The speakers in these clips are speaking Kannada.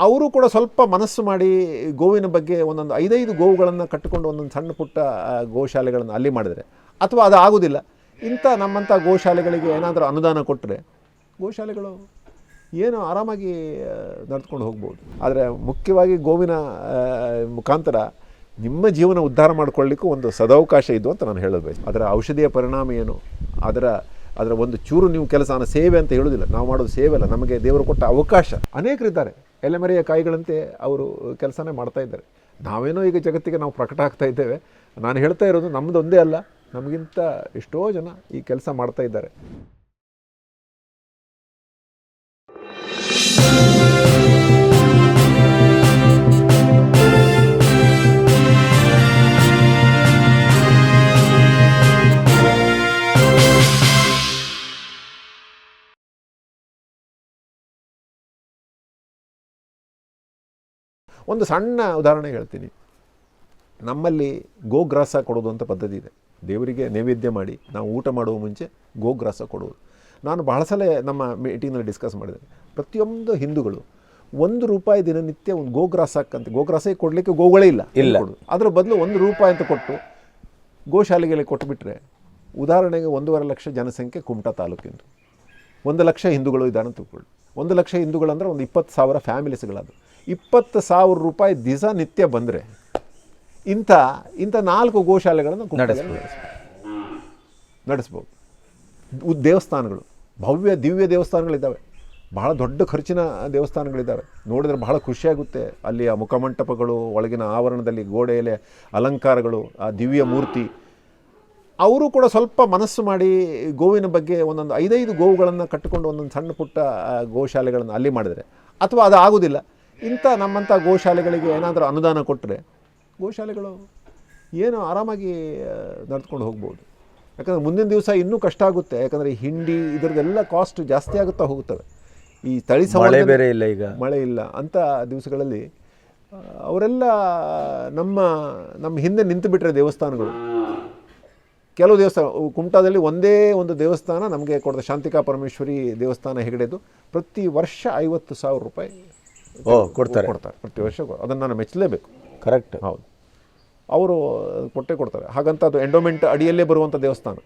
ಅವರು ಕೂಡ ಸ್ವಲ್ಪ ಮನಸ್ಸು ಮಾಡಿ ಗೋವಿನ ಬಗ್ಗೆ ಒಂದೊಂದು ಐದೈದು ಗೋವುಗಳನ್ನು ಕಟ್ಟಿಕೊಂಡು ಒಂದೊಂದು ಸಣ್ಣ ಪುಟ್ಟ ಗೋಶಾಲೆಗಳನ್ನು ಅಲ್ಲಿ ಮಾಡಿದರೆ. ಅಥವಾ ಅದು ಆಗೋದಿಲ್ಲ. ಇಂಥ ನಮ್ಮಂಥ ಗೋಶಾಲೆಗಳಿಗೆ ಏನಾದರೂ ಅನುದಾನ ಕೊಟ್ಟರೆ ಗೋಶಾಲೆಗಳು ಏನು ಆರಾಮಾಗಿ ನಡೆದುಕೊಂಡು ಹೋಗ್ಬೋದು. ಆದರೆ ಮುಖ್ಯವಾಗಿ ಗೋವಿನ ಮುಖಾಂತರ ನಿಮ್ಮ ಜೀವನ ಉದ್ಧಾರ ಮಾಡಿಕೊಳ್ಳಿಕ್ಕೂ ಒಂದು ಸದಾವಕಾಶ ಇದು ಅಂತ ನಾನು ಹೇಳಬೇಕು. ಅದರ ಔಷಧಿಯ ಪರಿಣಾಮ ಏನು? ಅದರ ಅದರ ಒಂದು ಚೂರು ನೀವು ಕೆಲಸ ಸೇವೆ ಅಂತ ಹೇಳೋದಿಲ್ಲ. ನಾವು ಮಾಡೋದು ಸೇವೆ ಅಲ್ಲ. ನಮಗೆ ದೇವರು ಕೊಟ್ಟ ಅವಕಾಶ. ಅನೇಕರಿದ್ದಾರೆ. ಎಲೆಮರೆಯ ಕಾಯಿಗಳಂತೆ ಅವರು ಕೆಲಸನೇ ಮಾಡ್ತಾ ಇದ್ದಾರೆ. ನಾವೇನೋ ಈಗ ಜಗತ್ತಿಗೆ ನಾವು ಪ್ರಕಟ ಆಗ್ತಾ ಇದ್ದೇವೆ. ನಾನು ಹೇಳ್ತಾ ಇರೋದು ನಮ್ಮದೊಂದೇ ಅಲ್ಲ. ನಮಗಿಂತ ಎಷ್ಟೋ ಜನ ಈ ಕೆಲಸ ಮಾಡ್ತಾ ಇದ್ದಾರೆ. ಒಂದು ಸಣ್ಣ ಉದಾಹರಣೆ ಹೇಳ್ತೀನಿ. ನಮ್ಮಲ್ಲಿ ಗೋಗ್ರಾಸ ಕೊಡೋದು ಅಂತ ಪದ್ಧತಿ ಇದೆ. ದೇವರಿಗೆ ನೈವೇದ್ಯ ಮಾಡಿ ನಾವು ಊಟ ಮಾಡುವ ಮುಂಚೆ ಗೋಗ್ರಾಸ ಕೊಡುವುದು. ನಾನು ಬಹಳ ಸಲ ನಮ್ಮ ಮೀಟಿಂಗ್ನಲ್ಲಿ ಡಿಸ್ಕಸ್ ಮಾಡಿದೆ ಪ್ರತಿಯೊಂದು ಹಿಂದೂಗಳು ಒಂದು ರೂಪಾಯಿ ದಿನನಿತ್ಯ ಒಂದು ಗೋಗ್ರಾಸಕ್ಕಂತ ಗೋಗ್ರಾಸ ಕೊಡಲಿಕ್ಕೆ ಗೋಗಳೇ ಇಲ್ಲ. ಇಲ್ಲ. ಅದರ ಬದಲು ಒಂದು ರೂಪಾಯಿ ಅಂತ ಕೊಟ್ಟು ಗೋಶಾಲೆಗಳಿಗೆ ಕೊಟ್ಟುಬಿಟ್ರೆ ಉದಾಹರಣೆಗೆ ಒಂದೂವರೆ ಲಕ್ಷ ಜನಸಂಖ್ಯೆ ಕುಮಟಾ ತಾಲೂಕಿಂದು ಒಂದು ಲಕ್ಷ ಹಿಂದೂಗಳು ಇದ್ದಾನೆ ತಿಳ್ಕೊಳ್ಳಿ. ಒಂದು ಲಕ್ಷ ಹಿಂದೂಗಳಂದ್ರೆ ಒಂದು ಇಪ್ಪತ್ತು ಸಾವಿರ ಫ್ಯಾಮಿಲೀಸ್ಗಳದು. ಇಪ್ಪತ್ತು ಸಾವಿರ ರೂಪಾಯಿ ದಿವಸ ನಿತ್ಯ ಬಂದರೆ ಇಂಥ ಇಂಥ ನಾಲ್ಕು ಗೋಶಾಲೆಗಳನ್ನು ನಡೆಸ್ಬೋದು. ನಡೆಸ್ಬೋದು. ದೇವಸ್ಥಾನಗಳು ಭವ್ಯ ದಿವ್ಯ ದೇವಸ್ಥಾನಗಳಿದ್ದಾವೆ. ಬಹಳ ದೊಡ್ಡ ಖರ್ಚಿನ ದೇವಸ್ಥಾನಗಳಿದ್ದಾವೆ. ನೋಡಿದ್ರೆ ಬಹಳ ಖುಷಿಯಾಗುತ್ತೆ. ಅಲ್ಲಿಯ ಮುಖಮಂಟಪಗಳು ಒಳಗಿನ ಆವರಣದಲ್ಲಿ ಗೋಡೆಯಲ್ಲಿ ಅಲಂಕಾರಗಳು ಆ ದಿವ್ಯ ಮೂರ್ತಿ ಅವರು ಕೂಡ ಸ್ವಲ್ಪ ಮನಸ್ಸು ಮಾಡಿ ಗೋವಿನ ಬಗ್ಗೆ ಒಂದೊಂದು ಐದೈದು ಗೋವುಗಳನ್ನು ಕಟ್ಟಿಕೊಂಡು ಒಂದೊಂದು ಸಣ್ಣ ಪುಟ್ಟ ಗೋಶಾಲೆಗಳನ್ನು ಅಲ್ಲಿ ಮಾಡಿದರೆ. ಅಥವಾ ಅದು ಆಗೋದಿಲ್ಲ. ಇಂಥ ನಮ್ಮಂಥ ಗೋಶಾಲೆಗಳಿಗೆ ಏನಾದರೂ ಅನುದಾನ ಕೊಟ್ಟರೆ ಗೋಶಾಲೆಗಳು ಏನು ಆರಾಮಾಗಿ ನಡೆದುಕೊಂಡು ಹೋಗ್ಬೋದು. ಯಾಕಂದರೆ ಮುಂದಿನ ದಿವಸ ಇನ್ನೂ ಕಷ್ಟ ಆಗುತ್ತೆ. ಯಾಕಂದರೆ ಹಿಂಡಿ ಇದರದ್ದೆಲ್ಲ ಕಾಸ್ಟ್ ಜಾಸ್ತಿ ಆಗುತ್ತಾ ಹೋಗುತ್ತವೆ. ಈ ತಳಿ ಮಳೆ ಬೇರೆ ಇಲ್ಲ ಈಗ. ಮಳೆ ಇಲ್ಲ. ಅಂಥ ದಿವಸಗಳಲ್ಲಿ ಅವರೆಲ್ಲ ನಮ್ಮ ನಮ್ಮ ಹಿಂದೆ ನಿಂತು ಬಿಟ್ಟರೆ ದೇವಸ್ಥಾನಗಳು. ಕೆಲವು ದೇವಸ್ಥಾನ ಕುಮಟಾದಲ್ಲಿ ಒಂದೇ ಒಂದು ದೇವಸ್ಥಾನ ನಮಗೆ ಕೊಡದ ಶಾಂತಿಕಾ ಪರಮೇಶ್ವರಿ ದೇವಸ್ಥಾನ ಹೆಗಡೆದು ಪ್ರತಿ ವರ್ಷ ಐವತ್ತು ಸಾವಿರ ರೂಪಾಯಿ ಓ ಕೊಡ್ತಾರೆ. ಕೊಡ್ತಾರೆ ಪ್ರತಿ ವರ್ಷ ಅದನ್ನು ನಾನು ಮೆಚ್ಚಲೇಬೇಕು. ಕರೆಕ್ಟ್. ಹೌದು. ಅವರು ಕೊಟ್ಟೆ ಕೊಡ್ತಾರೆ. ಹಾಗಂತ ಅದು ಎಂಡೋಮೆಂಟ್ ಅಡಿಯಲ್ಲೇ ಬರುವಂಥ ದೇವಸ್ಥಾನ.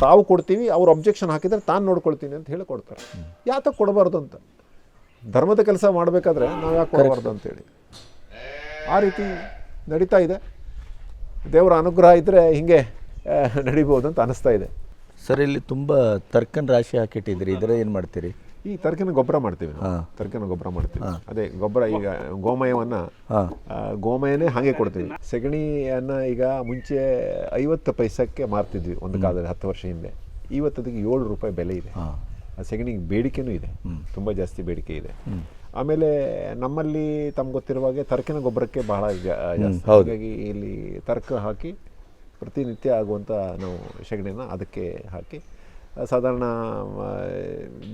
ತಾವು ಕೊಡ್ತೀವಿ ಅವ್ರು ಅಬ್ಜೆಕ್ಷನ್ ಹಾಕಿದರೆ ತಾನು ನೋಡ್ಕೊಳ್ತೀನಿ ಅಂತ ಹೇಳಿ ಕೊಡ್ತಾರೆ. ಯಾತಕ್ಕೆ ಕೊಡಬಾರ್ದು ಅಂತ? ಧರ್ಮದ ಕೆಲಸ ಮಾಡಬೇಕಾದ್ರೆ ನಾವು ಯಾಕೆ ಕೊಡಬಾರ್ದು ಅಂತೇಳಿ ಆ ರೀತಿ ನಡೀತಾ ಇದೆ. ದೇವರ ಅನುಗ್ರಹ ಇದ್ದರೆ ಹಿಂಗೆ ನಡಿಬೋದು ಅಂತ ಅನಿಸ್ತಾ ಇದೆ. ಸರ್ ಇಲ್ಲಿ ತುಂಬ ತರ್ಕನ್ ರಾಶಿ ಹಾಕಿಟ್ಟಿದ್ರಿ ಇದರ ಏನು ಮಾಡ್ತೀರಿ? ಈ ತರ್ಕಿನ ಗೊಬ್ಬರ ಮಾಡ್ತೀವಿ ನಾವು. ಹಾ. ಗೊಬ್ಬರ ಮಾಡ್ತೀವಿ. ಅದೇ ಗೊಬ್ಬರ ಈಗ ಗೋಮಯವನ್ನು ಗೋಮಯನೇ ಹಾಗೆ ಕೊಡ್ತೀವಿ. ಸಗಣಿಯನ್ನು ಈಗ ಮುಂಚೆ ಐವತ್ತು ಪೈಸಕ್ಕೆ ಮಾರ್ತಿದ್ವಿ ಒಂದು ಕಾಲದಲ್ಲಿ ಹತ್ತು ವರ್ಷ ಹಿಂದೆ. ಇವತ್ತು ಅದಕ್ಕೆ ಏಳು ರೂಪಾಯಿ ಬೆಲೆ ಇದೆ. ಸೆಗಣಿಗೆ ಆ ಸಗಣಿಗೆ ಬೇಡಿಕೆನೂ ಇದೆ. ತುಂಬ ಜಾಸ್ತಿ ಬೇಡಿಕೆ ಇದೆ. ಆಮೇಲೆ ನಮ್ಮಲ್ಲಿ ತಮ್ಗೆ ಗೊತ್ತಿರುವ ಹಾಗೆ ತರಕಿನ ಗೊಬ್ಬರಕ್ಕೆ ಬಹಳ ಜಾಸ್ತಿ. ಹಾಗಾಗಿ ಇಲ್ಲಿ ತರ್ಕ ಹಾಕಿ ಪ್ರತಿನಿತ್ಯ ಆಗುವಂಥ ನಾವು ಸಗಣಿನ ಅದಕ್ಕೆ ಹಾಕಿ ಸಾಧಾರಣ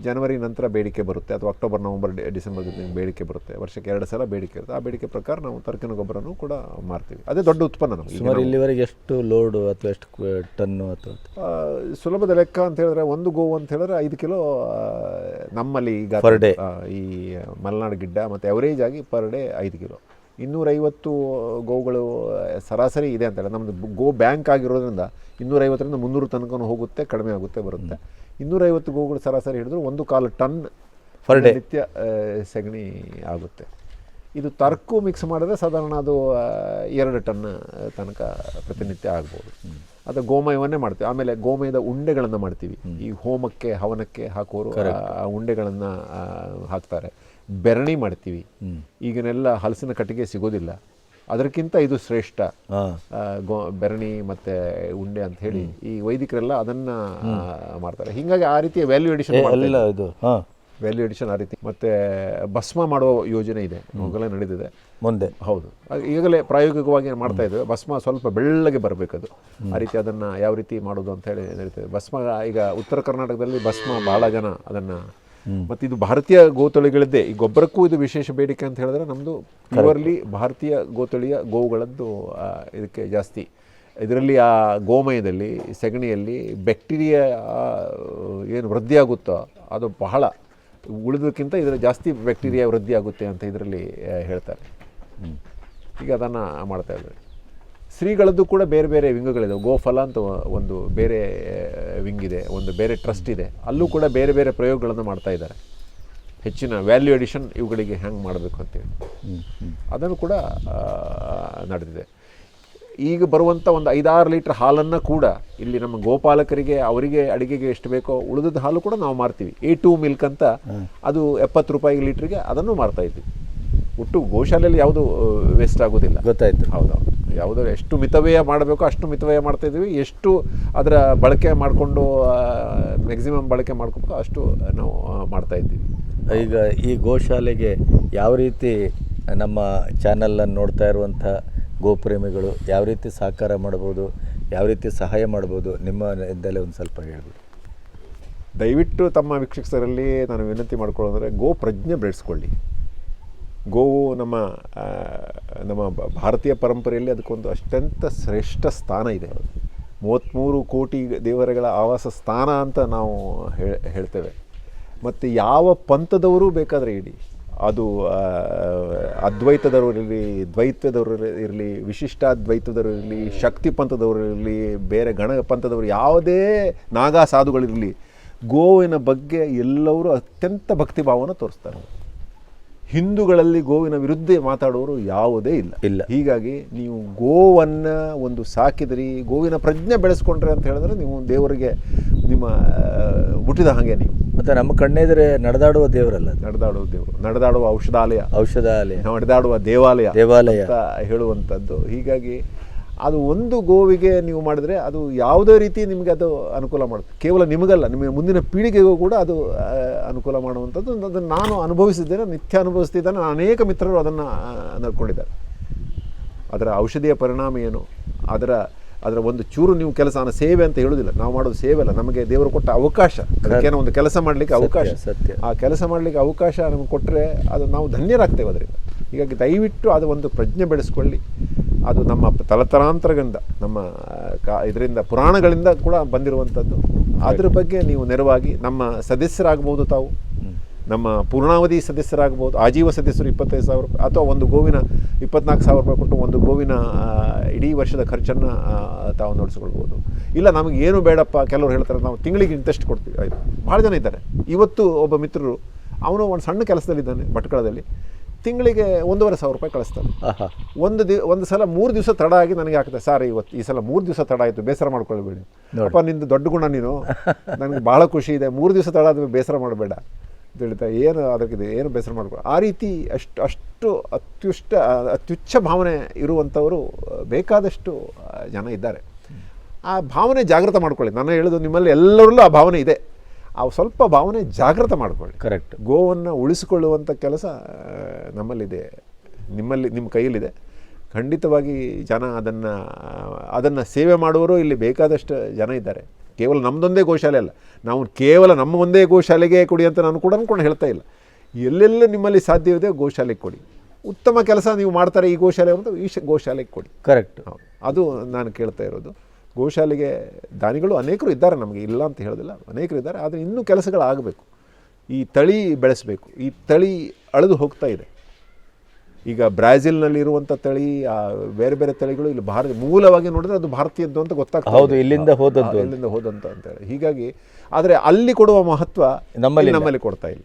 ಜನವರಿ ನಂತರ ಬೇಡಿಕೆ ಬರುತ್ತೆ. ಅಥವಾ ಅಕ್ಟೋಬರ್ ನವಂಬರ್ ಡಿಸೆಂಬರ್ ಬೇಡಿಕೆ ಬರುತ್ತೆ. ವರ್ಷಕ್ಕೆ ಎರಡು ಸಲ ಬೇಡಿಕೆ ಇರುತ್ತೆ. ಆ ಬೇಡಿಕೆ ಪ್ರಕಾರ ನಾವು ತರ್ಕಿನ ಗೊಬ್ಬರನೂ ಕೂಡ ಮಾರ್ತೀವಿ. ಅದೇ ದೊಡ್ಡ ಉತ್ಪನ್ನ ನಮಗೆ. ಸುಮಾರು ಇಲ್ಲಿವರೆಗೆ ಎಷ್ಟು ಲೋಡು ಅಥವಾ ಎಷ್ಟು ಟನ್ ಟನ್ನು ಅಥವಾ ಸುಲಭದ ಲೆಕ್ಕ ಅಂತ ಹೇಳಿದ್ರೆ ಒಂದು ಗೋವು ಅಂತ ಹೇಳಿದ್ರೆ ಐದು ಕಿಲೋ ನಮ್ಮಲ್ಲಿ ಈಗ. ಈ ಮಲೆನಾಡು ಗಿಡ್ಡ ಮತ್ತು ಅವರೇಜ್ ಆಗಿ ಪರ್ ಡೇ ಐದು ಕಿಲೋ. ಇನ್ನೂರೈವತ್ತು ಗೋಗಳು ಸರಾಸರಿ ಇದೆ ಅಂತೇಳಿ. ನಮ್ಮದು ಗೋ ಬ್ಯಾಂಕ್ ಆಗಿರೋದ್ರಿಂದ ಇನ್ನೂರೈವತ್ತರಿಂದ ಮುನ್ನೂರು ತನಕ ಹೋಗುತ್ತೆ ಕಡಿಮೆ ಆಗುತ್ತೆ ಬರುತ್ತೆ. ಇನ್ನೂರೈವತ್ತು ಗೋಗಳು ಸರಾಸರಿ ಹಿಡಿದ್ರು ಒಂದು ಕಾಲು ಟನ್ ಫರ್ ಡೇ ನಿತ್ಯ ಸಗಣಿ ಆಗುತ್ತೆ. ಇದು ತರ್ಕು ಮಿಕ್ಸ್ ಮಾಡಿದ್ರೆ ಸಾಧಾರಣ ಅದು ಎರಡು ಟನ್ ತನಕ ಪ್ರತಿನಿತ್ಯ ಆಗ್ಬೋದು. ಅದು ಗೋಮಯವನ್ನೇ ಮಾಡ್ತೀವಿ. ಆಮೇಲೆ ಗೋಮಯದ ಉಂಡೆಗಳನ್ನು ಮಾಡ್ತೀವಿ. ಈ ಹೋಮಕ್ಕೆ ಹವನಕ್ಕೆ ಹಾಕೋರು ಉಂಡೆಗಳನ್ನು ಹಾಕ್ತಾರೆ. ಬೆರಣಿ ಮಾಡ್ತೀವಿ. ಈಗನೆಲ್ಲ ಹಲಸಿನ ಕಟ್ಟಿಗೆ ಸಿಗೋದಿಲ್ಲ. ಅದಕ್ಕಿಂತ ಇದು ಶ್ರೇಷ್ಠ ಗೋ ಬೆರಣಿ ಮತ್ತೆ ಉಂಡೆ ಅಂತ ಹೇಳಿ ಈ ವೈದಿಕರೆಲ್ಲ ಅದನ್ನ ಮಾಡ್ತಾರೆ. ಹಿಂಗಾಗಿ ಆ ರೀತಿಯ ವ್ಯಾಲ್ಯೂ ಎಡಿಷನ್ ವ್ಯಾಲ್ಯೂ ಅಡಿಷನ್ ಆ ರೀತಿ. ಮತ್ತೆ ಭಸ್ಮ ಮಾಡುವ ಯೋಜನೆ ಇದೆ. ಅವಾಗೆಲ್ಲ ನಡೆದಿದೆ. ಮುಂದೆ. ಹೌದು. ಈಗಲೇ ಪ್ರಾಯೋಗಿಕವಾಗಿ ಮಾಡ್ತಾ ಇದ್ದೇವೆ ಭಸ್ಮ ಸ್ವಲ್ಪ ಬೆಳ್ಳಗೆ ಬರಬೇಕದು. ಆ ರೀತಿ ಅದನ್ನು ಯಾವ ರೀತಿ ಮಾಡೋದು ಅಂತ ಹೇಳಿ ನಡೀತದೆ. ಭಸ್ಮ ಈಗ ಉತ್ತರ ಕರ್ನಾಟಕದಲ್ಲಿ ಭಸ್ಮ ಬಹಳ ಜನ ಅದನ್ನು ಮತ್ತು ಇದು ಭಾರತೀಯ ಗೋತಳಿಗಳದ್ದೇ. ಈ ಗೊಬ್ಬರಕ್ಕೂ ಇದು ವಿಶೇಷ ಬೇಡಿಕೆ ಅಂತ ಹೇಳಿದ್ರೆ ನಮ್ಮದು ಪ್ಯೂರ್ಲಿ ಭಾರತೀಯ ಗೋತಳಿಯ ಗೋವುಗಳದ್ದು ಇದಕ್ಕೆ ಜಾಸ್ತಿ. ಇದರಲ್ಲಿ ಆ ಗೋಮಯದಲ್ಲಿ ಸಗಣಿಯಲ್ಲಿ ಬ್ಯಾಕ್ಟೀರಿಯಾ ಏನು ವೃದ್ಧಿಯಾಗುತ್ತೋ ಅದು ಬಹಳ ಉಳಿದಕ್ಕಿಂತ ಇದರ ಜಾಸ್ತಿ ಬ್ಯಾಕ್ಟೀರಿಯಾ ವೃದ್ಧಿ ಆಗುತ್ತೆ ಅಂತ ಇದರಲ್ಲಿ ಹೇಳ್ತಾರೆ. ಈಗ ಅದನ್ನು ಮಾಡ್ತಾ ಇದ್ದಾರೆ. ಶ್ರೀಗಳದ್ದು ಕೂಡ ಬೇರೆ ಬೇರೆ ವಿಂಗ್ಗಳಿದೆ. ಗೋಫಲ ಅಂತ ಒಂದು ಬೇರೆ ವಿಂಗ್ ಇದೆ ಒಂದು ಬೇರೆ ಟ್ರಸ್ಟ್ ಇದೆ. ಅಲ್ಲೂ ಕೂಡ ಬೇರೆ ಬೇರೆ ಪ್ರಯೋಗಗಳನ್ನು ಮಾಡ್ತಾ ಇದ್ದಾರೆ. ಹೆಚ್ಚಿನ ವ್ಯಾಲ್ಯೂ ಎಡಿಷನ್ ಇವುಗಳಿಗೆ ಹೆಂಗೆ ಮಾಡಬೇಕು ಅಂತೇಳಿ ಅದನ್ನು ಕೂಡ ನಡೆದಿದೆ. ಈಗ ಬರುವಂಥ ಒಂದು ಐದಾರು ಲೀಟ್ರ್ ಹಾಲನ್ನು ಕೂಡ ಇಲ್ಲಿ ನಮ್ಮ ಗೋಪಾಲಕರಿಗೆ ಅವರಿಗೆ ಅಡಿಗೆಗೆ ಎಷ್ಟು ಬೇಕೋ ಉಳಿದದ ಹಾಲು ಕೂಡ ನಾವು ಮಾರ್ತೀವಿ. ಎ ಟು ಮಿಲ್ಕ್ ಅಂತ ಅದು ಎಪ್ಪತ್ತು ರೂಪಾಯಿ ಲೀಟ್ರಿಗೆ ಅದನ್ನು ಮಾರ್ತಾ ಇದ್ವಿ. ಒಟ್ಟು ಗೋಶಾಲೆಯಲ್ಲಿ ಯಾವುದು ವೇಸ್ಟ್ ಆಗೋದಿಲ್ಲ. ಗೊತ್ತಾಯ್ತು. ಹೌದೌದು ಯಾವುದೋ ಎಷ್ಟು ಮಿತವ್ಯಯ ಮಾಡಬೇಕೋ ಅಷ್ಟು ಮಿತವ್ಯಯ ಮಾಡ್ತಾ ಇದ್ದೀವಿ ಎಷ್ಟು ಅದರ ಬಳಕೆ ಮಾಡಿಕೊಂಡು ಮ್ಯಾಕ್ಸಿಮಮ್ ಬಳಕೆ ಮಾಡ್ಕೋಬೇಕು ಅಷ್ಟು ನಾವು ಮಾಡ್ತಾ ಇದ್ದೀವಿ ಈಗ ಈ ಗೋಶಾಲೆಗೆ ಯಾವ ರೀತಿ ನಮ್ಮ ಚಾನಲನ್ನು ನೋಡ್ತಾ ಇರುವಂಥ ಗೋಪ್ರೇಮಿಗಳು ಯಾವ ರೀತಿ ಸಹಕಾರ ಮಾಡ್ಬೋದು, ಯಾವ ರೀತಿ ಸಹಾಯ ಮಾಡ್ಬೋದು, ನಿಮ್ಮ ಇದ್ದಲ್ಲೇ ಒಂದು ಸ್ವಲ್ಪ ಹೇಳ್ಬಿಡಿ. ದಯವಿಟ್ಟು ತಮ್ಮ ವೀಕ್ಷಕರಲ್ಲಿ ನಾನು ವಿನಂತಿ ಮಾಡ್ಕೊಳ್ಳೋದಂದರೆ ಗೋ ಪ್ರಜ್ಞೆ ಬೆಳೆಸ್ಕೊಳ್ಳಿ. ಗೋವು ನಮ್ಮ ನಮ್ಮ ಭಾರತೀಯ ಪರಂಪರೆಯಲ್ಲಿ ಅದಕ್ಕೊಂದು ಅತ್ಯಂತ ಶ್ರೇಷ್ಠ ಸ್ಥಾನ ಇದೆ. ಮೂವತ್ತ್ಮೂರು ಕೋಟಿ ದೇವರುಗಳ ಆವಾಸ ಸ್ಥಾನ ಅಂತ ನಾವು ಹೇಳ್ತೇವೆ. ಮತ್ತು ಯಾವ ಪಂಥದವರು ಬೇಕಾದರೆ ಇಡಿ. ಅದು ಅದ್ವೈತದವರಿರಲಿ ದ್ವೈತದವರು ಇರಲಿ ವಿಶಿಷ್ಟಾದ್ವೈತದವರು ಇರಲಿ ಶಕ್ತಿ ಪಂಥದವರು ಇರಲಿ ಬೇರೆ ಗಣ ಪಂಥದವರು ಯಾವುದೇ ನಾಗಾ ಸಾಧುಗಳಿರಲಿ ಗೋವಿನ ಬಗ್ಗೆ ಎಲ್ಲರೂ ಅತ್ಯಂತ ಭಕ್ತಿಭಾವನ ತೋರಿಸ್ತಾರೆ ಹಿಂದೂಗಳಲ್ಲಿ ಗೋವಿನ ವಿರುದ್ಧ ಮಾತಾಡೋರು ಯಾವುದೇ ಇಲ್ಲ ಇಲ್ಲ. ಹೀಗಾಗಿ ನೀವು ಗೋವನ್ನು ಒಂದು ಸಾಕಿದ್ರಿ ಗೋವಿನ ಪ್ರಜ್ಞೆ ಬೆಳೆಸ್ಕೊಂಡ್ರೆ ಅಂತ ಹೇಳಿದ್ರೆ ನೀವು ದೇವರಿಗೆ ನಿಮ್ಮ ಹುಟ್ಟಿದ ಹಾಗೆ ನೀವು ಮತ್ತು ನಮ್ಮ ಕಣ್ಣೆದುರೆ ನಡೆದಾಡುವ ದೇವರಲ್ಲ. ನಡೆದಾಡುವ ದೇವರು. ನಡೆದಾಡುವ ಔಷಧಾಲಯ. ಔಷಧಾಲಯ. ನಡೆದಾಡುವ ದೇವಾಲಯ ದೇವಾಲಯ. ಅಂತ ಹೇಳುವಂಥದ್ದು. ಹೀಗಾಗಿ ಅದು ಒಂದು ಗೋವಿಗೆ ನೀವು ಮಾಡಿದ್ರೆ ಅದು ಯಾವುದೇ ರೀತಿ ನಿಮಗೆ ಅದು ಅನುಕೂಲ ಮಾಡುತ್ತೆ. ಕೇವಲ ನಿಮಗಲ್ಲ ನಿಮಗೆ ಮುಂದಿನ ಪೀಳಿಗೆಗೂ ಕೂಡ ಅದು ಅನುಕೂಲ ಮಾಡುವಂಥದ್ದು. ಅದನ್ನು ನಾನು ಅನುಭವಿಸಿದ್ದೇನೆ ನಿತ್ಯ ಅನುಭವಿಸ್ತಿದ್ದಾನೆ. ಅನೇಕ ಮಿತ್ರರು ಅದನ್ನು ನಡ್ಕೊಂಡಿದ್ದಾರೆ. ಅದರ ಔಷಧಿಯ ಪರಿಣಾಮ ಏನು? ಅದರ ಅದರ ಒಂದು ಚೂರು ನೀವು ಕೆಲಸ ನಾನು ಸೇವೆ ಅಂತ ಹೇಳೋದಿಲ್ಲ ನಾವು ಮಾಡೋದು ಸೇವೆ ಅಲ್ಲ. ನಮಗೆ ದೇವರು ಕೊಟ್ಟ ಅವಕಾಶ. ಅದಕ್ಕೇನೋ ಒಂದು ಕೆಲಸ ಮಾಡಲಿಕ್ಕೆ ಅವಕಾಶ. ಸತ್ಯ. ಆ ಕೆಲಸ ಮಾಡಲಿಕ್ಕೆ ಅವಕಾಶ ನಮಗೆ ಕೊಟ್ಟರೆ ಅದು ನಾವು ಧನ್ಯರಾಗ್ತೇವೆ ಅದರಿಂದ. ಹೀಗಾಗಿ ದಯವಿಟ್ಟು ಅದು ಒಂದು ಪ್ರಜ್ಞೆ ಬೆಳೆಸ್ಕೊಳ್ಳಿ. ಅದು ನಮ್ಮ ತಲತಲಾಂತರಗಳಿಂದ ನಮ್ಮ ಕಾ ಇದರಿಂದ ಪುರಾಣಗಳಿಂದ ಕೂಡ ಬಂದಿರುವಂಥದ್ದು. ಅದ್ರ ಬಗ್ಗೆ ನೀವು ನೆರವಾಗಿ ನಮ್ಮ ಸದಸ್ಯರಾಗ್ಬೋದು ತಾವು. ನಮ್ಮ ಪೂರ್ಣಾವಧಿ ಸದಸ್ಯರಾಗ್ಬೋದು ಆಜೀವ ಸದಸ್ಯರು ಇಪ್ಪತ್ತೈದು ಸಾವಿರ ರೂಪಾಯಿ ಅಥವಾ ಒಂದು ಗೋವಿನ ಇಪ್ಪತ್ನಾಲ್ಕು ಸಾವಿರ ರೂಪಾಯಿ ಕೊಟ್ಟು ಒಂದು ಗೋವಿನ ಇಡೀ ವರ್ಷದ ಖರ್ಚನ್ನು ತಾವು ನೋಡಿಸ್ಕೊಳ್ಬೋದು ಇಲ್ಲ ನಮಗೆ ಏನು ಬೇಡಪ್ಪ ಕೆಲವರು ಹೇಳ್ತಾರೆ ನಾವು ತಿಂಗಳಿಗೆ ಇಂಟ್ರೆಸ್ಟ್ ಕೊಡ್ತೀವಿ. ಆಯಿತು. ಭಾಳ ಜನ ಇದ್ದಾರೆ. ಇವತ್ತು ಒಬ್ಬ ಮಿತ್ರರು ಅವನು ಒಂದು ಸಣ್ಣ ಕೆಲಸದಲ್ಲಿದ್ದಾನೆ ಭಟ್ಕಳದಲ್ಲಿ. ತಿಂಗಳಿಗೆ ಒಂದೂವರೆ ಸಾವಿರ ರೂಪಾಯಿ ಕಳಿಸ್ತಾನೆ. ಆಹಾ. ಒಂದು ದಿ ಒಂದು ಸಲ ಮೂರು ದಿವಸ ತಡ ಆಗಿ ನನಗೆ ಆಗ್ತದೆ ಸರ್ ಇವತ್ತು ಈ ಸಲ ಮೂರು ದಿವಸ ತಡ ಆಯಿತು ಬೇಸರ ಮಾಡ್ಕೊಳ್ಬೇಡಿ. ಅಪ್ಪ ನಿಂದು ದೊಡ್ಡ ಗುಣ ನೀನು. ನನಗೆ ಭಾಳ ಖುಷಿ ಇದೆ. ಮೂರು ದಿವಸ ತಡ ಆದ್ಮೇಲೆ ಬೇಸರ ಮಾಡಬೇಡ. ಅಂತ ಹೇಳ್ತಾ ಏನು ಅದಕ್ಕಿದೆ ಏನು ಬೇಸರ ಮಾಡ್ಕೊ ಆ ರೀತಿ ಅಷ್ಟು ಅಷ್ಟು ಅತ್ಯುಷ್ಟ ಅತ್ಯುಚ್ಚ ಭಾವನೆ ಇರುವಂಥವರು ಬೇಕಾದಷ್ಟು ಜನ ಇದ್ದಾರೆ. ಆ ಭಾವನೆ ಜಾಗೃತ ಮಾಡ್ಕೊಳ್ಳಿ. ನಾನು ಹೇಳೋದು ನಿಮ್ಮಲ್ಲಿ ಎಲ್ಲರಲ್ಲೂ ಆ ಭಾವನೆ ಇದೆ. ಆ ಸ್ವಲ್ಪ ಭಾವನೆ ಜಾಗೃತ ಮಾಡ್ಕೊಳ್ಳಿ. ಕರೆಕ್ಟ್ ಗೋವನ್ನು ಉಳಿಸಿಕೊಳ್ಳುವಂಥ ಕೆಲಸ ನಮ್ಮಲ್ಲಿದೆ. ನಿಮ್ಮಲ್ಲಿ ನಿಮ್ಮ ಕೈಯಲ್ಲಿದೆ. ಖಂಡಿತವಾಗಿ ಜನ ಅದನ್ನು ಅದನ್ನು ಸೇವೆ ಮಾಡುವರು ಇಲ್ಲಿ ಬೇಕಾದಷ್ಟು ಜನ ಇದ್ದಾರೆ. ಕೇವಲ ನಮ್ಮದೊಂದೇ ಗೋಶಾಲೆ ಅಲ್ಲ. ನಾವು ಕೇವಲ ನಮ್ಮ ಒಂದೇ ಗೋಶಾಲೆಗೆ ಕೊಡಿ ಅಂತ ನಾನು ಕೂಡ ಅಂದ್ಕೊಂಡು ಹೇಳ್ತಾ ಇಲ್ಲ. ಎಲ್ಲೆಲ್ಲ ನಿಮ್ಮಲ್ಲಿ ಸಾಧ್ಯವಿದೆ ಗೋಶಾಲೆಗೆ ಕೊಡಿ. ಉತ್ತಮ ಕೆಲಸ ನೀವು ಮಾಡ್ತಾರೆ ಈ ಗೋಶಾಲೆ ಅಂತ ಈ ಗೋಶಾಲೆಗೆ ಕೊಡಿ. ಕರೆಕ್ಟ್ ಅದು ನಾನು ಕೇಳ್ತಾ ಇರೋದು. ಗೋಶಾಲೆಗೆ ದಾನಿಗಳು ಅನೇಕರು ಇದ್ದಾರೆ ನಮಗೆ ಇಲ್ಲ ಅಂತ ಹೇಳೋದಿಲ್ಲ. ಅನೇಕರು ಇದ್ದಾರೆ ಆದರೆ ಇನ್ನೂ ಕೆಲಸಗಳಾಗಬೇಕು. ಈ ತಳಿ ಬೆಳೆಸಬೇಕು. ಈ ತಳಿ ಅಳೆದು ಹೋಗ್ತಾ ಇದೆ. ಈಗ ಬ್ರಾಜಿಲ್ನಲ್ಲಿ ಇರುವಂಥ ತಳಿ ಆ, ಬೇರೆ ಬೇರೆ ತಳಿಗಳು ಇಲ್ಲಿ ಭಾರತ ಮೂಲವಾಗಿ ನೋಡಿದ್ರೆ ಅದು ಭಾರತೀಯದ್ದು ಅಂತ ಗೊತ್ತಾಗ್ತದೆ ಹೌದು, ಇಲ್ಲಿಂದ ಹೋದದ್ದು. ಇಲ್ಲಿಂದ ಹೋದಂತ ಅಂತೇಳಿ ಹೀಗಾಗಿ ಆದರೆ ಅಲ್ಲಿ ಕೊಡುವ ಮಹತ್ವ ನಮ್ಮಲ್ಲಿ ನಮ್ಮಲ್ಲಿ ಕೊಡ್ತಾ ಇಲ್ಲ.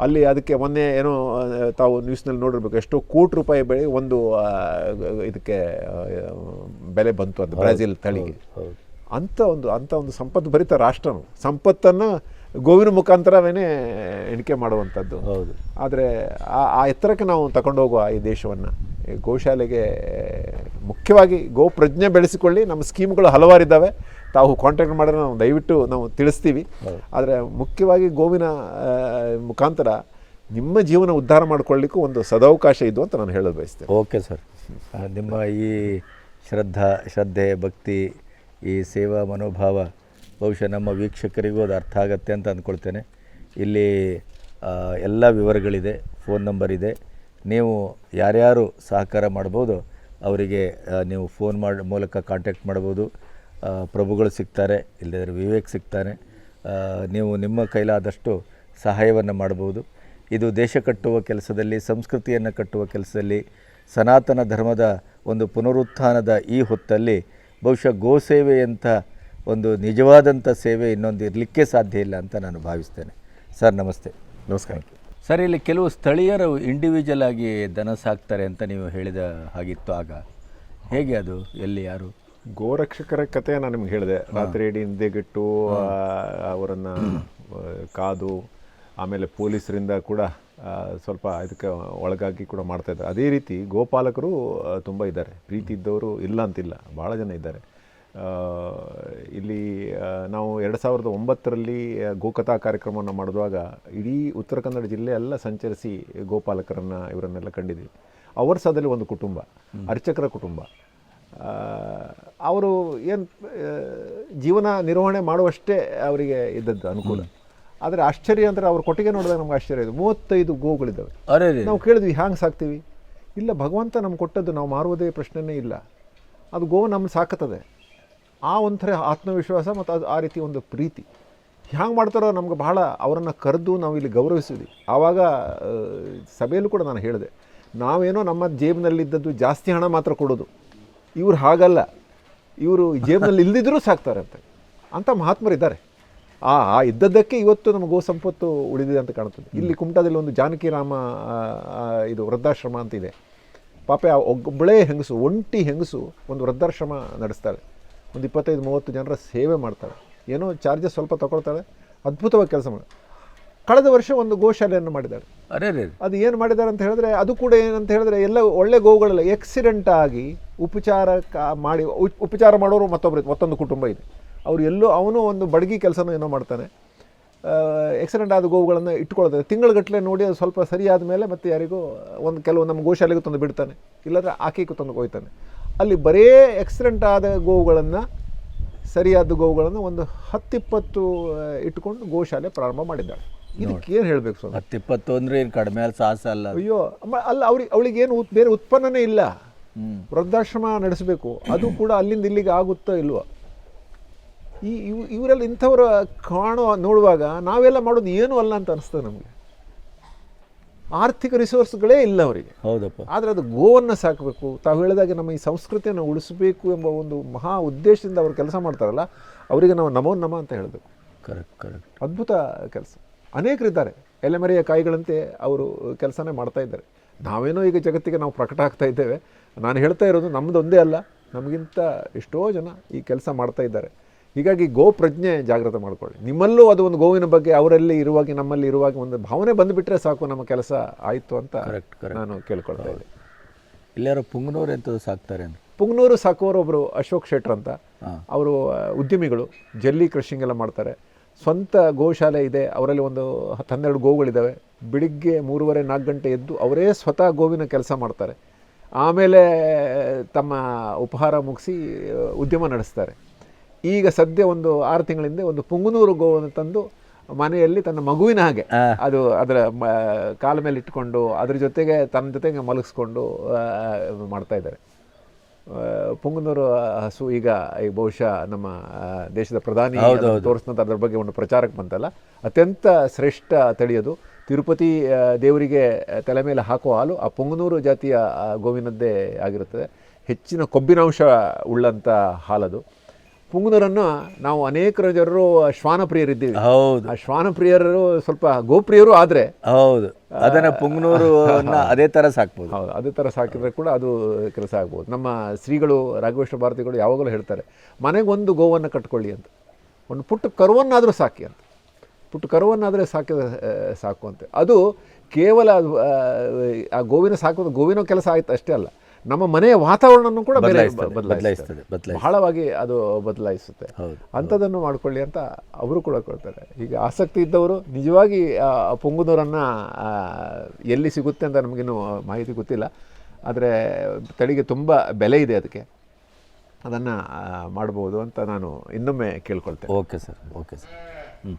ಅಲ್ಲಿ ಅದಕ್ಕೆ ಮೊನ್ನೆ ಏನೋ ತಾವು ನ್ಯೂಸ್ನಲ್ಲಿ ನೋಡಿರ್ಬೇಕು ಎಷ್ಟೋ ಕೋಟಿ ರೂಪಾಯಿ ಬೆಳೆ ಒಂದು ಇದಕ್ಕೆ ಬೆಲೆ ಬಂತು ಅಂತ ಬ್ರಾಜಿಲ್ ತಳಿಗೆ. ಅಂಥ ಒಂದು ಅಂಥ ಒಂದು ಸಂಪತ್ತು ಭರಿತ ರಾಷ್ಟ್ರನು ಸಂಪತ್ತನ್ನು ಗೋವಿನ ಮುಖಾಂತರವೇ ಎಣಿಕೆ ಮಾಡುವಂಥದ್ದು. ಹೌದು. ಆದರೆ ಆ ಆ ಎತ್ತರಕ್ಕೆ ನಾವು ತಗೊಂಡು ಹೋಗುವ ಈ ದೇಶವನ್ನು ಗೋಶಾಲೆಗೆ ಮುಖ್ಯವಾಗಿ ಗೋ ಪ್ರಜ್ಞೆ ಬೆಳೆಸಿಕೊಳ್ಳಿ. ನಮ್ಮ ಸ್ಕೀಮ್ಗಳು ಹಲವಾರಿದ್ದಾವೆ. ತಾವು ಕಾಂಟ್ಯಾಕ್ಟ್ ಮಾಡಿದ್ರೆ ನಾವು ದಯವಿಟ್ಟು ನಾವು ತಿಳಿಸ್ತೀವಿ. ಆದರೆ ಮುಖ್ಯವಾಗಿ ಗೋವಿನ ಮುಖಾಂತರ ನಿಮ್ಮ ಜೀವನ ಉದ್ಧಾರ ಮಾಡಿಕೊಳ್ಳಿಕ್ಕೂ ಒಂದು ಸದಾವಕಾಶ ಇದು ಅಂತ ನಾನು ಹೇಳಲು ಬಯಸ್ತೇನೆ. Okay sir. ನಿಮ್ಮ ಈ ಶ್ರದ್ಧಾ ಶ್ರದ್ಧೆ ಭಕ್ತಿ ಈ ಸೇವಾ ಮನೋಭಾವ ಬಹುಶಃ ನಮ್ಮ ವೀಕ್ಷಕರಿಗೂ ಅದು ಅರ್ಥ ಆಗತ್ತೆ ಅಂತ ಅಂದ್ಕೊಳ್ತೇನೆ. ಇಲ್ಲಿ ಎಲ್ಲ ವಿವರಗಳಿದೆ, ಫೋನ್ ನಂಬರ್ ಇದೆ. ನೀವು ಯಾರ್ಯಾರು ಸಹಕಾರ ಮಾಡ್ಬೋದು, ಅವರಿಗೆ ನೀವು ಫೋನ್ ಮಾಡಿ, ಮೂಲಕ ಕಾಂಟ್ಯಾಕ್ಟ್ ಮಾಡ್ಬೋದು. ಪ್ರಭುಗಳು ಸಿಗ್ತಾರೆ ಇಲ್ಲದಿದ್ದರೆ ವಿವೇಕ್ ಸಿಗ್ತಾನೆ. ನೀವು ನಿಮ್ಮ ಕೈಲಾದಷ್ಟು ಸಹಾಯವನ್ನು ಮಾಡ್ಬೋದು. ಇದು ದೇಶ ಕಟ್ಟುವ ಕೆಲಸದಲ್ಲಿ, ಸಂಸ್ಕೃತಿಯನ್ನು ಕಟ್ಟುವ ಕೆಲಸದಲ್ಲಿ, ಸನಾತನ ಧರ್ಮದ ಒಂದು ಪುನರುತ್ಥಾನದ ಈ ಹೊತ್ತಲ್ಲಿ ಬಹುಶಃ ಗೋಸೇವೆಯಂಥ ಒಂದು ನಿಜವಾದಂಥ ಸೇವೆ ಇನ್ನೊಂದು ಇರಲಿಕ್ಕೆ ಸಾಧ್ಯ ಇಲ್ಲ ಅಂತ ನಾನು ಭಾವಿಸ್ತೇನೆ. ಸರ್ ನಮಸ್ತೆ. ನಮಸ್ಕಾರ. ಸರ್ ಇಲ್ಲಿ ಕೆಲವು ಸ್ಥಳೀಯರು ಇಂಡಿವಿಜುವಲ್ ಆಗಿ ದನ ಸಾಕ್ತಾರೆ ಅಂತ ನೀವು ಹೇಳಿದ ಹಾಗಿತ್ತು ಆಗ. ಹೇಗೆ ಅದು? ಎಲ್ಲಿ ಯಾರು? ಗೋರಕ್ಷಕರ ಕತೆ ನಾನು ನಿಮ್ಗೆ ಹೇಳಿದೆ. ರಾತ್ರಿ ಇಡೀ ಹಿಂದೆಗಿಟ್ಟು ಅವರನ್ನು ಅವರನ್ನ ಕಾದು ಆಮೇಲೆ ಪೊಲೀಸರಿಂದ ಕೂಡ ಸ್ವಲ್ಪ ಇದಕ್ಕೆ ಒಳಗಾಗಿ ಕೂಡ ಮಾಡ್ತಾ ಇದ್ದಾರೆ. ಅದೇ ರೀತಿ ಗೋಪಾಲಕರು ತುಂಬ ಇದ್ದಾರೆ. ಪ್ರೀತಿ ಇದ್ದವರು ಇಲ್ಲ ಅಂತಿಲ್ಲ. ಭಾಳ ಜನ ಇದ್ದಾರೆ. ಇಲ್ಲಿ ನಾವು ಎರಡು ಸಾವಿರದ ಒಂಬತ್ತರಲ್ಲಿ ಗೋಕಥಾ ಕಾರ್ಯಕ್ರಮವನ್ನು ಮಾಡಿದಾಗ ಇಡೀ ಉತ್ತರ ಕನ್ನಡ ಜಿಲ್ಲೆ ಎಲ್ಲ ಸಂಚರಿಸಿ ಗೋಪಾಲಕರನ್ನು ಇವರನ್ನೆಲ್ಲ ಕಂಡಿದ್ದೀವಿ ಅವರ ಸದಲ್ಲಿ ಒಂದು ಕುಟುಂಬ ಅರ್ಚಕರ ಕುಟುಂಬ. ಅವರು ಏನು ಜೀವನ ನಿರ್ವಹಣೆ ಮಾಡುವಷ್ಟೇ ಅವರಿಗೆ ಇದ್ದದ್ದು ಅನುಕೂಲ. ಆದರೆ ಆಶ್ಚರ್ಯ ಅಂದರೆ ಅವ್ರ ಕೊಟ್ಟಿಗೆ ನೋಡಿದಾಗ ನಮ್ಗೆ ಆಶ್ಚರ್ಯ ಇದೆ ಮೂವತ್ತೈದು ಗೋಗಳಿದ್ದಾವೆ. ನಾವು ಕೇಳಿದ್ವಿ ಹ್ಯಾಂಗೆ ಸಾಕ್ತೀವಿ? ಇಲ್ಲ ಭಗವಂತ ನಮ್ಗೆ ಕೊಟ್ಟದ್ದು ನಾವು ಮಾರುವುದೇ ಪ್ರಶ್ನೆನೇ ಇಲ್ಲ. ಅದು ಗೋವು ನಮ್ಮ ಸಾಕತ್ತದೆ. ಆ ಒಂಥರ ಆತ್ಮವಿಶ್ವಾಸ ಮತ್ತು ಅದು ಆ ರೀತಿ ಒಂದು ಪ್ರೀತಿ. ಹ್ಯಾಂಗೆ ಮಾಡ್ತಾರೋ ನಮ್ಗೆ ಬಹಳ ಅವರನ್ನು ಕರೆದು ನಾವು ಇಲ್ಲಿ ಗೌರವಿಸಿದ್ವಿ. ಆವಾಗ ಸಭೆಯಲ್ಲೂ ಕೂಡ ನಾನು ಹೇಳಿದೆ. ನಾವೇನೋ ನಮ್ಮ ಜೇಬಿನಲ್ಲಿದ್ದದ್ದು ಜಾಸ್ತಿ ಹಣ ಮಾತ್ರ ಕೊಡೋದು. ಇವರು ಹಾಗಲ್ಲ. ಇವರು ಜೇಬಿನಲ್ಲಿ ಇಲ್ದಿದ್ರೂ ಸಾಕ್ತಾರೆ ಅಂತ. ಅಂಥ ಮಹಾತ್ಮರಿದ್ದಾರೆ ಆ ಆ ಇದ್ದದ್ದಕ್ಕೆ ಇವತ್ತು ನಮ್ಮ ಗೋ ಸಂಪತ್ತು ಉಳಿದಿದೆ ಅಂತ ಕಾಣ್ತದೆ ಇಲ್ಲಿ ಕುಮಟಾದಲ್ಲಿ ಒಂದು ಜಾನಕಿ ರಾಮ ಇದು ವೃದ್ಧಾಶ್ರಮ ಅಂತ ಇದೆ ಪಾಪೆ ಒಬ್ಬಳೇ ಹೆಂಗಸು, ಒಂಟಿ ಹೆಂಗಸು ಒಂದು ವೃದ್ಧಾಶ್ರಮ ನಡೆಸ್ತಾಳೆ ಒಂದು ಇಪ್ಪತ್ತೈದು ಮೂವತ್ತು ಜನರ ಸೇವೆ ಮಾಡ್ತಾಳೆ. ಏನೋ ಚಾರ್ಜಸ್ ಸ್ವಲ್ಪ ತಗೊಳ್ತಾಳೆ. ಅದ್ಭುತವಾಗಿ ಕೆಲಸ ಮಾಡಿ. ಕಳೆದ ವರ್ಷ ಒಂದು ಗೋಶಾಲೆಯನ್ನು ಮಾಡಿದ್ದಾರೆ ಅರೆ ರೀ ಅದು ಏನು ಮಾಡಿದ್ದಾರೆ ಅಂತ ಹೇಳಿದ್ರೆ ಅದು ಕೂಡ ಏನಂತ ಹೇಳಿದ್ರೆ ಎಲ್ಲ ಒಳ್ಳೆ ಗೋವುಗಳೆಲ್ಲ ಎಕ್ಸಿಡೆಂಟ್ ಆಗಿ ಉಪಚಾರ ಮಾಡಿ ಉಪಚಾರ ಮಾಡೋರು ಮತ್ತೊಬ್ಬರು ಮತ್ತೊಂದು ಕುಟುಂಬ ಇದೆ. ಅವರು ಎಲ್ಲೋ ಅವನು ಒಂದು ಬಡಗಿ ಕೆಲಸನೂ ಏನೋ ಮಾಡ್ತಾನೆ. ಎಕ್ಸಿಡೆಂಟ್ ಆದ ಗೋವುಗಳನ್ನು ಇಟ್ಕೊಳ್ತಾರೆ ತಿಂಗಳುಗಟ್ಟಲೆ ನೋಡಿ ಅದು ಸ್ವಲ್ಪ ಸರಿಯಾದ ಮೇಲೆ ಮತ್ತೆ ಯಾರಿಗೂ ಒಂದು ಕೆಲವು ನಮ್ಮ ಗೋಶಾಲೆಗೂ ತಂದು ಬಿಡ್ತಾನೆ. ಇಲ್ಲಾಂದರೆ ಆಕೆಗೂ ತಂದು ಹೋಯ್ತಾನೆ ಅಲ್ಲಿ ಬರೇ ಎಕ್ಸಿಡೆಂಟ್ ಆದ ಗೋವುಗಳನ್ನು ಸರಿಯಾದ ಗೋವುಗಳನ್ನು ಒಂದು ಹತ್ತಿಪ್ಪತ್ತು ಇಟ್ಕೊಂಡು ಗೋಶಾಲೆ ಪ್ರಾರಂಭ ಮಾಡಿದ್ದಾಳೆ ಇದಕ್ಕೆ ಏನು ಹೇಳಬೇಕು ಸರ್ ಹತ್ತಿಪ್ಪತ್ತು ಅಂದರೆ ಏನು ಕಡಿಮೆ ಅಲ್ಲಿ ಸಾಹಸ ಅಲ್ಲ ಅಯ್ಯೋ ಅಮ್ಮ- ಅಲ್ಲ ಅವ್ರಿಗೆ ಅವಳಿಗೇನು ಉತ್ ಬೇರೆ ಉತ್ಪನ್ನನೇ ಇಲ್ಲ. ವೃದ್ಧಾಶ್ರಮ ನಡೆಸಬೇಕು. ಅದು ಕೂಡ ಅಲ್ಲಿಂದ ಇಲ್ಲಿಗೆ ಆಗುತ್ತೋ ಇಲ್ವೋ? ಈ ಇವ್ ಇವರೆಲ್ಲ ಇಂಥವ್ರ ಕಾಣೋ ನೋಡುವಾಗ ನಾವೆಲ್ಲ ಮಾಡೋದು ಏನೂ ಅಲ್ಲ ಅಂತ ಅನಿಸ್ತದೆ ನಮಗೆ. ಆರ್ಥಿಕ ರಿಸೋರ್ಸ್ಗಳೇ ಇಲ್ಲ ಅವರಿಗೆ. ಹೌದಪ್ಪ. ಆದರೆ ಅದು ಗೋವನ್ನು ಸಾಕಬೇಕು. ತಾವು ಹೇಳಿದಾಗೆ ನಮ್ಮ ಈ ಸಂಸ್ಕೃತಿಯನ್ನು ಉಳಿಸಬೇಕು ಎಂಬ ಒಂದು ಮಹಾ ಉದ್ದೇಶದಿಂದ ಅವರು ಕೆಲಸ ಮಾಡ್ತಾರಲ್ಲ ಅವರಿಗೆ ನಾವು ನಮೋ ನಮ ಅಂತ ಹೇಳಬೇಕು. ಕರೆಕ್ಟ್ ಕರೆಕ್ಟ್ ಅದ್ಭುತ ಕೆಲಸ. ಅನೇಕರಿದ್ದಾರೆ. ಎಲೆಮರೆಯ ಕಾಯಿಗಳಂತೆ ಅವರು ಕೆಲಸನೇ ಮಾಡ್ತಾ ಇದ್ದಾರೆ. ನಾವೇನೋ ಈಗ ಜಗತ್ತಿಗೆ ನಾವು ಪ್ರಕಟ ಆಗ್ತಾ ಇದ್ದೇವೆ. ನಾನು ಹೇಳ್ತಾ ಇರೋದು ನಮ್ಮದೊಂದೇ ಅಲ್ಲ. ನಮಗಿಂತ ಎಷ್ಟೋ ಜನ ಈ ಕೆಲಸ ಮಾಡ್ತಾ ಇದ್ದಾರೆ. ಹೀಗಾಗಿ ಗೋ ಪ್ರಜ್ಞೆ ಜಾಗೃತ ಮಾಡಿಕೊಳ್ಳಿ. ನಿಮ್ಮಲ್ಲೂ ಅದು ಒಂದು ಗೋವಿನ ಬಗ್ಗೆ ಅವರಲ್ಲಿ ಇರುವಾಗ ನಮ್ಮಲ್ಲಿ ಇರುವಾಗ ಒಂದು ಭಾವನೆ ಬಂದುಬಿಟ್ರೆ ಸಾಕು ನಮ್ಮ ಕೆಲಸ ಆಯಿತು ಅಂತ. ನಾನು ಕೇಳ್ಕೊಳ್ತಾ ಇದ್ದೆ ಇಲ್ಲಾರೋ ಪುಂಗನೂರು ಎಂತ ಸಾಕ್ತಾರೆ ಪುಂಗನೂರು ಸಾಕುವವರು ಒಬ್ಬರು ಅಶೋಕ್ ಶೆಟ್ರ್ ಅಂತ. ಅವರು ಉದ್ಯಮಿಗಳು ಜಲ್ಲಿ ಕ್ರಷಿಂಗ್ ಎಲ್ಲ ಮಾಡ್ತಾರೆ. ಸ್ವಂತ ಗೋಶಾಲೆ ಇದೆ ಅವರಲ್ಲಿ ಒಂದು ಹತ್ತೆರಡು ಹನ್ನೆರಡು ಗೋವುಗಳಿದ್ದಾವೆ ಬೆಳಿಗ್ಗೆ ಮೂರುವರೆ ನಾಲ್ಕು ಗಂಟೆ ಎದ್ದು ಅವರೇ ಸ್ವತಃ ಗೋವಿನ ಕೆಲಸ ಮಾಡ್ತಾರೆ. ಆಮೇಲೆ ತಮ್ಮ ಉಪಹಾರ ಮುಗಿಸಿ ಉದ್ಯಮ ನಡೆಸ್ತಾರೆ. ಈಗ ಸದ್ಯ ಒಂದು ಆರು ತಿಂಗಳಿಂದ ಒಂದು ಪುಂಗನೂರು ಗೋವನ್ನು ತಂದು ಮನೆಯಲ್ಲಿ ತನ್ನ ಮಗುವಿನ ಹಾಗೆ ಅದು ಅದರ ಕಾಲ ಮೇಲೆ ಇಟ್ಕೊಂಡು ಅದ್ರ ಜೊತೆಗೆ ತನ್ನ ಜೊತೆಗೆ ಮಲಗಿಸ್ಕೊಂಡು ಮಾಡ್ತಾ ಇದ್ದಾರೆ. ಪುಂಗನೂರು ಹಸು ಈಗ ಈ ಬಹುಶಃ ನಮ್ಮ ದೇಶದ ಪ್ರಧಾನಿ ತೋರಿಸಿದಂಥ ಅದ್ರ ಬಗ್ಗೆ ಒಂದು ಪ್ರಚಾರಕ್ಕೆ ಬಂತಲ್ಲ ಅತ್ಯಂತ ಶ್ರೇಷ್ಠ ತಳಿಯೋದು. ತಿರುಪತಿ ದೇವರಿಗೆ ತಲೆ ಮೇಲೆ ಹಾಕುವ ಹಾಲು ಆ ಪುಂಗನೂರು ಜಾತಿಯ ಗೋವಿನದ್ದೇ ಆಗಿರುತ್ತದೆ. ಹೆಚ್ಚಿನ ಕೊಬ್ಬಿನಾಂಶ ಉಳ್ಳಂಥ ಹಾಲದು. ಪುಂಗನೂರನ್ನು ನಾವು ಅನೇಕ ಜನರು ಶ್ವಾನಪ್ರಿಯರಿದ್ದೀವಿ. ಹೌದು. ಆ ಶ್ವಾನಪ್ರಿಯರು ಸ್ವಲ್ಪ ಗೋಪ್ರಿಯರು ಆದರೆ ಹೌದು. ಅದನ್ನ ಪುಂಗನೂರು ಅದೇ ಥರ ಸಾಕ್ಬೋದು. ಹೌದು ಅದೇ ಥರ ಸಾಕಿದ್ರೆ ಕೂಡ ಅದು ಕೆಲಸ ಆಗ್ಬೋದು. ನಮ್ಮ ಶ್ರೀಗಳು ರಾಘವೇಶ್ವರ ಭಾರತಿಗಳು ಯಾವಾಗಲೂ ಹೇಳ್ತಾರೆ ಮನೆಗೆ ಒಂದು ಗೋವನ್ನು ಕಟ್ಕೊಳ್ಳಿ ಅಂತ. ಒಂದು ಪುಟ್ಟ ಕರುವನ್ನಾದರೂ ಸಾಕಿ ಅಂತ. ಪುಟ್ಟ ಕರುವನ್ನಾದರೆ ಸಾಕಿ ಸಾಕು ಅಂತ. ಅದು ಕೇವಲ ಆ ಗೋವಿನ ಸಾಕೋದು ಗೋವಿನ ಕೆಲಸ ಆಯ್ತು ಅಷ್ಟೇ ಅಲ್ಲ. ನಮ್ಮ ಮನೆಯ ವಾತಾವರಣವನ್ನು ಕೂಡ ಬೇರೆ ಬದಲಾಯಿಸ್ತದೆ, ಬದಲಾಯಿಸ್ತದೆ. ಬಹಳವಾಗಿ ಅದು ಬದಲಾಯಿಸುತ್ತೆ. ಅಂಥದ್ದನ್ನು ಮಾಡ್ಕೊಳ್ಳಿ ಅಂತ ಅವರು ಕೂಡ ಕೊಡ್ತಾರೆ. ಈಗ ಆಸಕ್ತಿ ಇದ್ದವರು ನಿಜವಾಗಿ ಪೊಂಗುನೂರನ್ನು ಎಲ್ಲಿ ಸಿಗುತ್ತೆ ಅಂತ ನಮಗಿನ್ನು ಮಾಹಿತಿ ಗೊತ್ತಿಲ್ಲ. ಆದರೆ ತಳಿಗೆ ತುಂಬ ಬೆಲೆ ಇದೆ ಅದಕ್ಕೆ. ಅದನ್ನು ಮಾಡ್ಬೋದು ಅಂತ ನಾನು ಇನ್ನೊಮ್ಮೆ ಕೇಳ್ಕೊಳ್ತೇನೆ. Okay sir okay sir. ಹ್ಞೂ